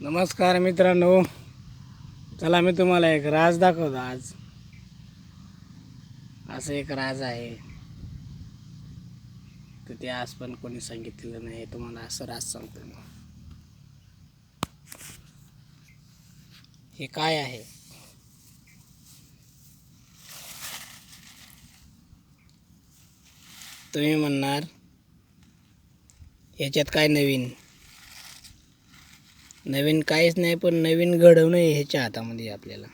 नमस्कार मित्रांनो. चला मी तुम्हाला एक राज दाखवतो आज. असं एक राज आहे. तर ते आज पण कोणी सांगितलेलं नाही तुम्हाला असं राज सांगतो मी. हे काय आहे? तुम्ही म्हणणार याच्यात काय नवीन? नवीन काहीच नाही पण नवीन घडवणं ह्याच्या हातामध्ये आपल्याला.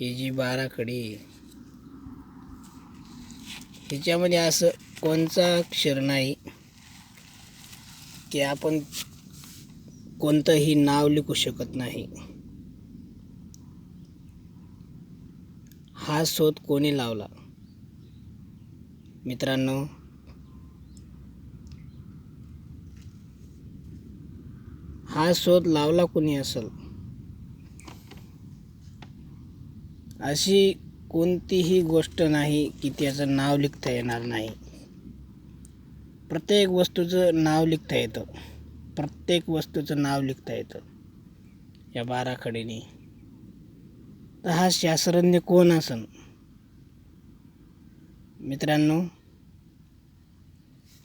ही जी बाराखडी आहे, ह्याच्यामध्ये असं कोणचा अक्षर नाही की आपण कोणतंही नाव लिखू शकत नाही. हा शोध कोणी लावला? मित्रांनो हा शोध लावला कोणी असेल? अशी कोणतीही गोष्ट नाही की त्याचं नाव लिखता येणार नाही. प्रत्येक वस्तूचं नाव लिखता येतं. प्रत्येक वस्तूचं नाव लिखता येतं. या बाराखडीने. तर हा शास्त्रज्ञ कोण असन? मित्रांनो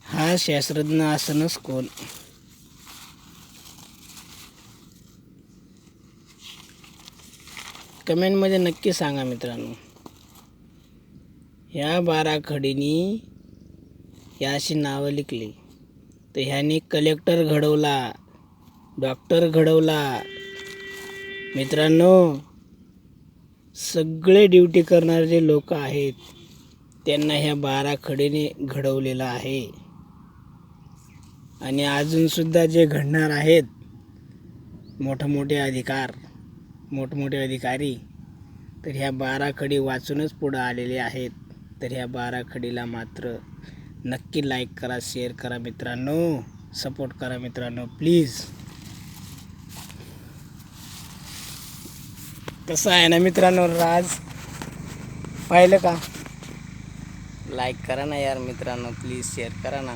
हा शास्त्रज्ञ असनच कोण? कमेंटमध्ये नक्की सांगा मित्रांनो. ह्या बाराखडीनी या अशी नावं लिखली. तर ह्याने कलेक्टर घडवला डॉक्टर घडवला. मित्रांनो सगळे ड्युटी करणारे जे लोक आहेत त्यांना ह्या बारा खडीने घडवलेलं आहे. आणि अजूनसुद्धा जे घडणार आहेत मोठमोठे अधिकार. मोठमोठे अधिकारी तर ह्या बाराखडी वाचूनच पुढं आलेले आहेत. तर ह्या बाराखडीला मात्र नक्की लाईक करा शेअर करा मित्रांनो. सपोर्ट करा मित्रांनो प्लीज कसं आहे ना मित्रांनो राज? पाहिलं का? लाईक करा ना यार मित्रांनो प्लीज शेअर करा ना.